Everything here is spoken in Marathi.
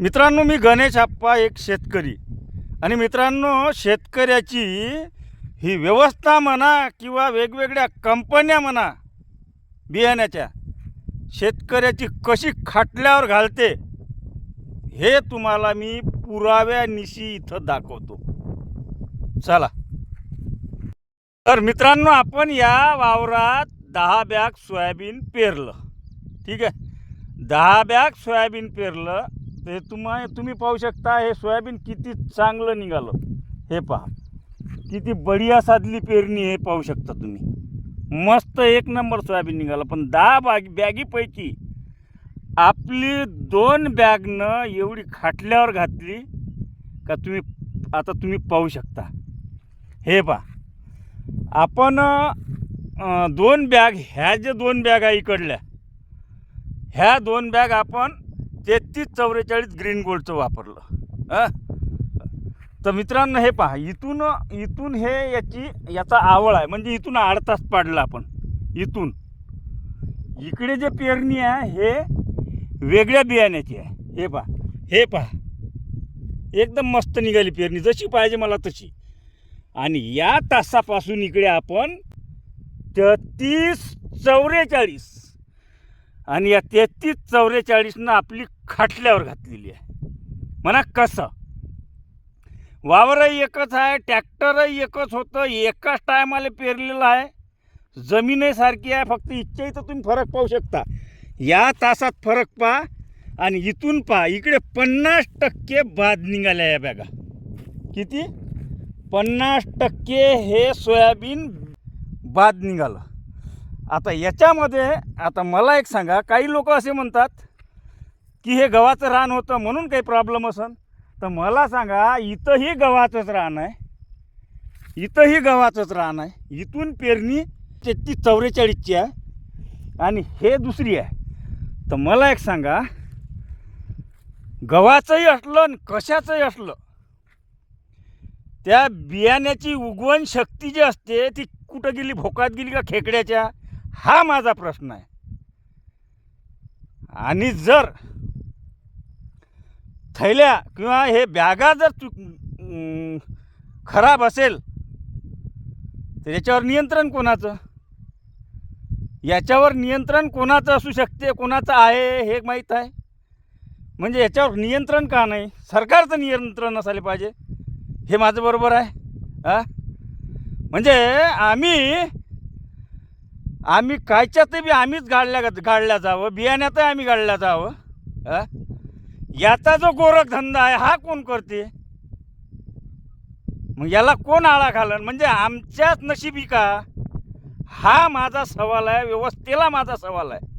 मित्रांनो मी गणेश आप्पा एक शेतकरी. आणि मित्रांनो शेतकऱ्याची ही व्यवस्था म्हणा किंवा वेगवेगळ्या कंपन्या म्हणा बियाण्याच्या शेतकऱ्याची कशी खाटल्यावर घालते हे तुम्हाला मी पुराव्यानिशी इथं दाखवतो. चला. तर मित्रांनो आपण या वावरात दहा बॅग सोयाबीन पेरलं. ठीक आहे? दहा बॅग सोयाबीन पेरलं. ते तुम्हा तुम्ही पाहू शकता हे सोयाबीन किती चांगलं निघालं. हे पहा. किती बढिया साधली पेरणी हे पाहू शकता तुम्ही. मस्त एक नंबर सोयाबीन निघालं. पण दहा बाग बॅगीपैकी आपली दोन बॅगनं एवढी खाटल्यावर घातली का तुम्ही आता तुम्ही पाहू शकता. हे पहा. आपण दोन बॅग ह्या जे दोन बॅग आहे इकडल्या ह्या दोन बॅग आपण तेहतीस चौवेचाळीस ग्रीन गोल्डचं वापरलं. अं? तर मित्रांनो हे पहा इथून इथून हे याची याचा आवळ आहे. म्हणजे इथून आठ तास पाडला आपण. इथून. इकडे जे पेरणी आहे हे वेगळ्या बियाण्याची आहे. हे पहा. हे पहा. एकदम मस्त निघाली पेरणी. जशी पाहिजे मला तशी. आणि या तासापासून इकडे आपण तेहतीस चौवेचाळीस आणि या तेहतीस चौवेचाळीसनं आपली खाटल्यावर घातलेली आहे. म्हणा कसं? वावरही एकच आहे ट्रॅक्टरही एकच होतं एकाच टायमाला पेरलेलं आहे. जमीनही सारखी आहे फक्त इच्छा इथं तुम्ही फरक पाहू शकता. या तासात फरक पहा आणि इथून पहा इकडे पन्नास टक्के बाद निघाल्या या बॅगा. किती? पन्नास टक्के हे सोयाबीन बाद निघालं. आता याच्यामध्ये आता मला एक सांगा काही लोक असे म्हणतात की हे गव्हाचं रान होतं म्हणून काही प्रॉब्लेम असन. तर मला सांगा इथंही गव्हाचंच रान आहे. इथंही गव्हाचंच रान आहे. इथून पेरणी तेहतीस चौवेचाळीसची आहे. आणि हे दुसरी आहे. तर मला एक सांगा गव्हाचंही असलं आणि कशाचंही असलं त्या बियाण्याची उगवण शक्ती जी असते ती कुठं गेली? भोकात गेली का खेकड्याच्या? हा माझा प्रश्न आहे. आणि जर थैल्या किंवा हे बॅगा जर चुक खराब असेल तर याच्यावर नियंत्रण कोणाचं? याच्यावर नियंत्रण कोणाचं असू शकते कोणाचं आहे हे माहीत आहे? म्हणजे याच्यावर नियंत्रण का नाही? सरकारचं नियंत्रण असायला पाहिजे हे माझं बरोबर आहे हा? म्हणजे आम्ही आम्ही कायच्यात बी आम्हीच गाडल्या गाडल्या जावं बियाण्यातही आम्ही गाडल्या जावं आ याचा जो गोरखधंदा आहे हा कोण करते? मग याला कोण आळा घालन? म्हणजे आमच्याच नशिबी का? हा माझा सवाल आहे व्यवस्थेला माझा सवाल आहे.